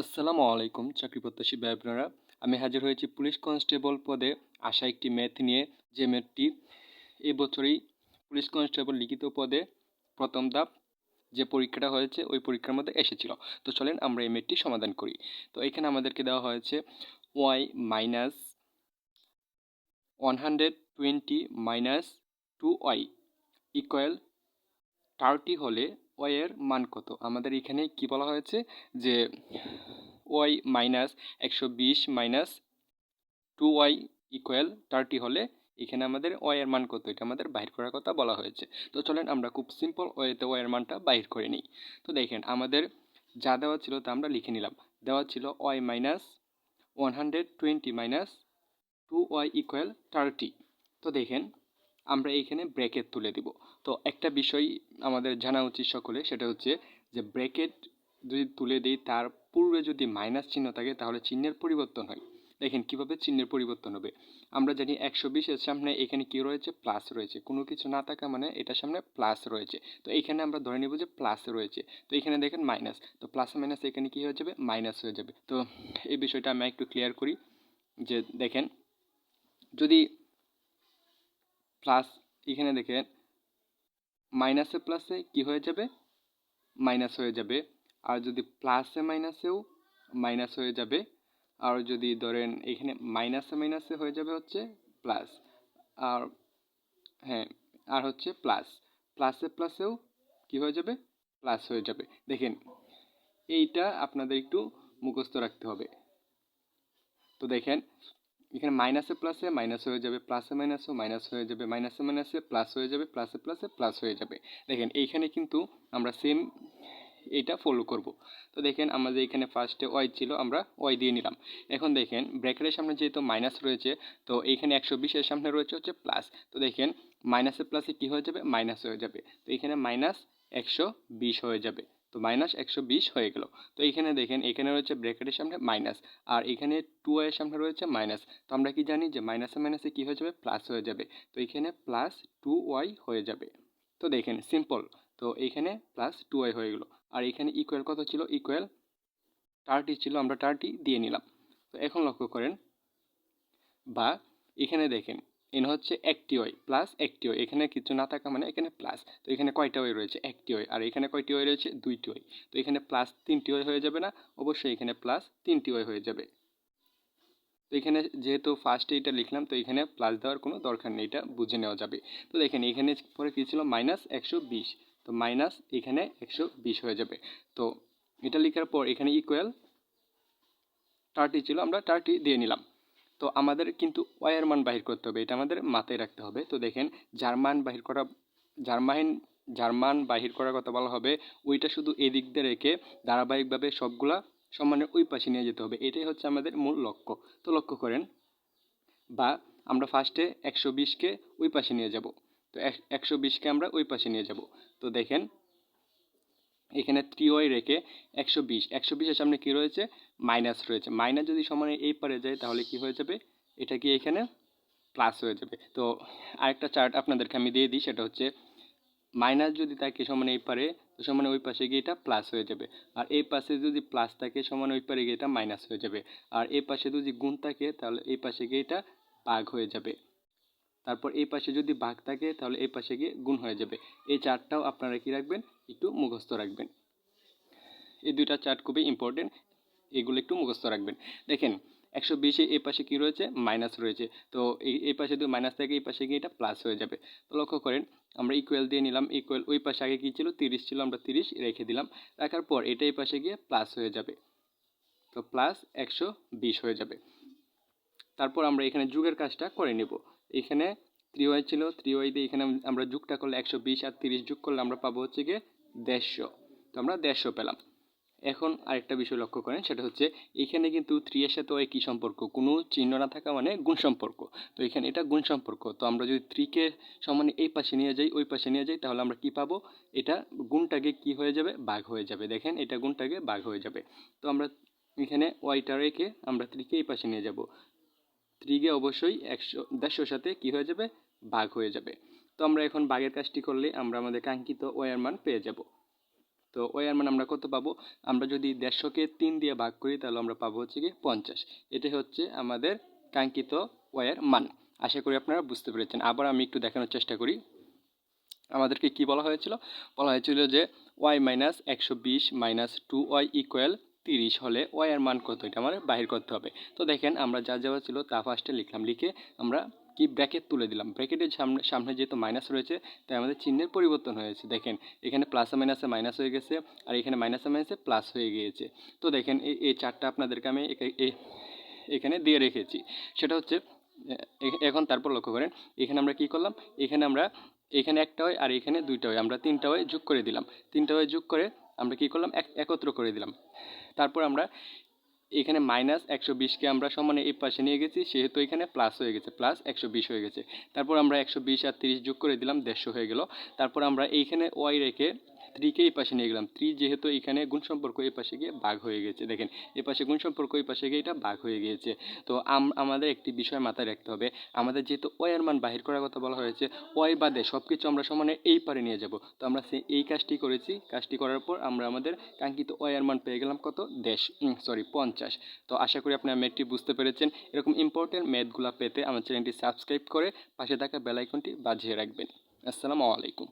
আসসালামু আলাইকুম, চাকরি প্রত্যাশী ভাই বোনেরা আমি হাজির হয়েছি পুলিশ কনস্টেবল পদে। আসা একটি ম্যাথ নিয়ে যে ম্যাথটি এই বছরই পুলিশ কনস্টেবল লিখিত পদে প্রথম ধাপ যে পরীক্ষাটা হয়েছে, ওই পরীক্ষার মধ্যে এসেছিল। তো চলেন আমরা এই ম্যাথটি সমাধান করি। তো এখানে আমাদেরকে দেওয়া হয়েছে Y minus one hundred twenty minus two Y equal thirty হলে ওয়াই এর মান কত? আমাদের এখানে কি বলা হয়েছে? যে ওয়াই মাইনাস একশো বিশ minus two Y equal thirty হলে এখানে আমাদের ওয়াই এর মান কত? এটা আমাদের বাহির করার কথা বলা হয়েছে। তো চলেন আমরা খুব সিম্পল ওয়েতে ওয়াই এর মানটা বাহির করে নিই। তো দেখেন, আমাদের যা দেওয়া ছিল তা আমরা লিখে নিলাম। দেওয়া ছিল Y minus one hundred twenty minus two Y equal thirty তো দেখেন আমরা এইখানে ব্র্যাকেট তুলে দিব। তো একটা বিষয় আমাদের জানা উচিত সকলে সেটা হচ্ছে যে ব্র্যাকেট যদি তুলে দিই, তার পূর্বে যদি মাইনাস চিহ্ন থাকে, তাহলে চিহ্নের পরিবর্তন হয়। দেখেন কীভাবে চিহ্নের পরিবর্তন হবে। আমরা জানি একশো বিশের সামনে এখানে কি রয়েছে? প্লাস রয়েছে। কোনো কিছু না থাকা মানে এটার সামনে প্লাস রয়েছে। তো এখানে আমরা ধরে নিব যে প্লাস রয়েছে। তো এখানে দেখেন মাইনাস তো প্লাস মাইনাস এখানে কি হয়ে যাবে? মাইনাস হয়ে যাবে। তো এই বিষয়টা আমি একটু ক্লিয়ার করি। যে দেখেন, যদি প্লাস এখানে দেখেন মাইনাসে প্লাসে কি হয়ে যাবে? মাইনাস হয়ে যাবে। আর যদি প্লাসে মাইনাসেও মাইনাস হয়ে যাবে, আর যদি ধরেন এখানে মাইনাসে মাইনাসে হয়ে যাবে হচ্ছে প্লাস আর হ্যাঁ আর হচ্ছে প্লাস প্লাসে প্লাসেও কি হয়ে যাবে? প্লাস হয়ে যাবে। দেখেন, এইটা আপনাদের একটু মুখস্থ রাখতে হবে। তো দেখেন এখানে মাইনাসে প্লাসে মাইনাস হয়ে যাবে প্লাসে মাইনাসও মাইনাস হয়ে যাবে মাইনাসে মাইনাসে প্লাস হয়ে যাবে প্লাসে প্লাসে প্লাস হয়ে যাবে। দেখেন, এইখানে কিন্তু আমরা সেম এইটা ফলো করব। তো দেখেন, আমাদের এখানে ফার্স্টে ওয়াই ছিল, আমরা ওয়াই দিয়ে নিলাম। এখন দেখেন ব্র্যাকেটের সামনে যেহেতু মাইনাস রয়েছে, তো এইখানে একশো বিশের সামনে রয়েছে হচ্ছে প্লাস তো দেখেন মাইনাসে প্লাসে কী হয়ে যাবে? মাইনাস হয়ে যাবে। তো এখানে মাইনাস একশো বিশ হয়ে যাবে। তো মাইনাস একশো বিশ হয়ে গেল। তো এখানে দেখেন, এখানে রয়েছে ব্র্যাকেটের সামনে মাইনাস আর এখানে টু এর সামনে রয়েছে মাইনাস তো আমরা কি জানি যে মাইনাসে মাইনাসে কী হয়ে যাবে? প্লাস হয়ে যাবে। তো এখানে প্লাস টু ওয়াই হয়ে যাবে। তো দেখেন সিম্পল তো এইখানে প্লাস টু ওয়াই হয়ে গেলো। আর এখানে ইকুয়াল কত ছিল? ইকুয়াল টার্টি ছিল। আমরা টার্টি দিয়ে নিলাম। তো এখন লক্ষ্য করেন, বা এখানে দেখেন এন হচ্ছে একটি ওই প্লাস একটি ওই এখানে কিছু না থাকা মানে এখানে প্লাস তো এখানে কয়টা ওই রয়েছে? একটি ওই আর এখানে কয়টি ওই রয়েছে? দুইটি ওই তো এখানে প্লাস তিনটি ওই হয়ে যাবে না? অবশ্যই এখানে প্লাস তিনটি ওই হয়ে যাবে। তো এখানে যেহেতু ফার্স্টে এটা লিখলাম, তো এখানে প্লাস দেওয়ার কোনো দরকার নেই, এটা বুঝে নেওয়া যাবে। তো দেখেন, এখানে পরে কী ছিল? মাইনাস একশো বিশ, তো মাইনাস এখানে একশো বিশ হয়ে যাবে। তো এটা লেখার পর এখানে ইকুয়াল থার্টি ছিল, আমরা থার্টি দিয়ে নিলাম। তো আমাদের কিন্তু ওয়ার মান বাহির করতে হবে, এটা আমাদের মাথায় রাখতে হবে। তো দেখেন, যার মান বাহির করা, যার মান যার মান বাহির করার কথা বলা হবে, ওইটা শুধু এদিক দিয়ে রেখে ধারাবাহিকভাবে সবগুলা সম্মানের ওই পাশে নিয়ে যেতে হবে। এটাই হচ্ছে আমাদের মূল লক্ষ্য। তো লক্ষ্য করেন, বা আমরা ফার্স্টে একশো বিশকে ওই পাশে নিয়ে যাব। তো একশো বিশকে আমরা ওই পাশে নিয়ে যাব। তো দেখেন এখানে থ্রি ওয়াই রেখে একশো বিশ। একশো বিশের সামনে কী রয়েছে? মাইনাস রয়েছে। মাইনাস যদি সমানে এই পারে যায়, তাহলে কি হয়ে যাবে? এটা কি এখানে প্লাস হয়ে যাবে। তো আরেকটা চার্ট আপনাদেরকে আমি দিয়ে দিই, সেটা হচ্ছে মাইনাস যদি থাকে সমানে এই পারে, তো সমানে ওই পাশে গিয়ে এটা প্লাস হয়ে যাবে। আর এই পাশে যদি প্লাস থাকে সমানে ওই পারে গিয়ে এটা মাইনাস হয়ে যাবে। আর এই পাশে যদি গুণ থাকে, তাহলে এই পাশে গিয়ে এটা ভাগ হয়ে যাবে। তারপর এই পাশে যদি ভাগ থাকে, তাহলে এই পাশে গিয়ে গুণ হয়ে যাবে। এই চারটাও আপনারা কি রাখবেন? একটু মুখস্থ রাখবেন। এই দুইটা চার্ট খুবই ইম্পর্টেন্ট এগুলো একটু মুখস্থ রাখবেন। দেখেন, একশো বিশে এই পাশে কী রয়েছে? মাইনাস রয়েছে। তো এই এই পাশে যদি মাইনাস থাকে, এই পাশে গিয়ে এটা প্লাস হয়ে যাবে। তো লক্ষ্য করেন, আমরা ইকুয়াল দিয়ে নিলাম ইকুয়াল ওই পাশে আগে কী ছিল? তিরিশ ছিল, আমরা তিরিশ রেখে দিলাম। রাখার পর এটা এই পাশে গিয়ে প্লাস হয়ে যাবে। তো প্লাস একশো বিশ হয়ে যাবে। তারপর আমরা এখানে যুগের কাজটা করে নেব। এখানে থ্রি ওয়াই ছিল থ্রি ওয়াই দিয়ে এখানে আমরা যুগটা করলে একশো বিশ আর তিরিশ যুগ করলে আমরা পাবো হচ্ছে গিয়ে দেড়শো। তো আমরা দেড়শো পেলাম। এখন আরেকটা বিষয় লক্ষ্য করেন, সেটা হচ্ছে এখানে কিন্তু থ্রি এর সাথে ওই কী সম্পর্ক? কোনো চিহ্ন না থাকা মানে গুণ সম্পর্ক। তো এখানে এটা গুণ সম্পর্ক। তো আমরা যদি থ্রিকে সমানে এই পাশে নিয়ে যাই, ওই পাশে নিয়ে যাই, তাহলে আমরা কি পাবো? এটা গুণটাকে কি হয়ে যাবে? বাঘ হয়ে যাবে। দেখেন, এটা গুণটাকে বাঘ হয়ে যাবে। তো আমরা এখানে ওয়াইটা রেখে আমরা থ্রিকে এই পাশে নিয়ে যাব। থ্রিকে অবশ্যই একশো, দেড়শোর সাথে কি হয়ে যাবে? বাঘ হয়ে যাবে। তো আমরা এখন বাঘের কাজটি করলে আমরা আমাদের কাঙ্ক্ষিত ওয়ার মান পেয়ে যাব। তো ওয়াই এর মান আমরা কত পাবো? আমরা যদি দেড়শোকে তিন দিয়ে ভাগ করি, তাহলে আমরা পাবো হচ্ছে কি পঞ্চাশ। এটাই হচ্ছে আমাদের কাঙ্ক্ষিত ওয়াইয়ের মান। আশা করি আপনারা বুঝতে পেরেছেন। আবার আমি একটু দেখানোর চেষ্টা করি। আমাদেরকে কি বলা হয়েছিল? বলা হয়েছিল যে ওয়াই মাইনাস একশো বিশ মাইনাস টু ওয়াই ইকুয়াল তিরিশ হলে ওয়াই এর মান কত? এটা আমাদের বাহির করতে হবে। তো দেখেন, আমরা যা যাওয়া ছিল তা ফার্স্টে লিখলাম। লিখে আমরা কি ব্র্যাকেট তুলে দিলাম। ব্র্যাকেটের সামনে সামনে যেহেতু মাইনাস রয়েছে, তাই আমাদের চিহ্নের পরিবর্তন হয়েছে। দেখেন, এখানে প্লাসে মাইনাসে মাইনাস হয়ে গেছে, আর এখানে মাইনাসে মাইনাসে প্লাস হয়ে গিয়েছে। তো দেখেন এই চারটা আপনাদেরকে আমি এখানে দিয়ে রেখেছি। সেটা হচ্ছে এখন তারপর লক্ষ্য করেন, এখানে আমরা কি করলাম? এখানে আমরা, এখানে একটা হয় আর এখানে দুইটা হয়। আমরা তিনটা হয় যোগ করে দিলাম। তিনটা হয় যোগ করে আমরা কি করলাম? এক, একত্র করে দিলাম। তারপর আমরা এখানে মাইনাস একশো বিশকে আমরা সমানে এই পাশে নিয়ে গেছি, সেহেতু এখানে প্লাস হয়ে গেছে প্লাস একশো বিশ হয়ে গেছে। তারপর আমরা একশো বিশ আর তিরিশ যোগ করে দিলাম, দেড়শো হয়ে গেল। তারপর আমরা এইখানে ওয়াই রেখে থ্রিকে এই পাশে নিয়ে গেলাম। থ্রি যেহেতু এখানে গুণ সম্পর্ক এই পাশে গিয়ে ভাগ হয়ে গেছে। দেখেন, এই পাশে গুণ সম্পর্ক, এই পাশে গিয়ে এটা ভাগ হয়ে গিয়েছে। তো আম- আমাদের একটি বিষয় মাথায় রাখতে হবে। আমাদের যেহেতু এর মান বাহির করার কথা বলা হয়েছে ওয়াই বাদে সব কিছু আমরা সমানে এই পারে নিয়ে যাব। তো আমরা এই কাজটি করেছি। কাজটি করার পর আমরা আমাদের কাঙ্ক্ষিত এর মান পেয়ে গেলাম কত? দেশ সরি পঞ্চাশ। তো আশা করি আপনারা ম্যাথটি বুঝতে পেরেছেন। এরকম ইম্পর্টেন্ট ম্যাথগুলো পেতে আমার চ্যানেলটি সাবস্ক্রাইব করে পাশে থাকা বেল আইকনটি বাজিয়ে রাখবেন। আসসালামু আলাইকুম।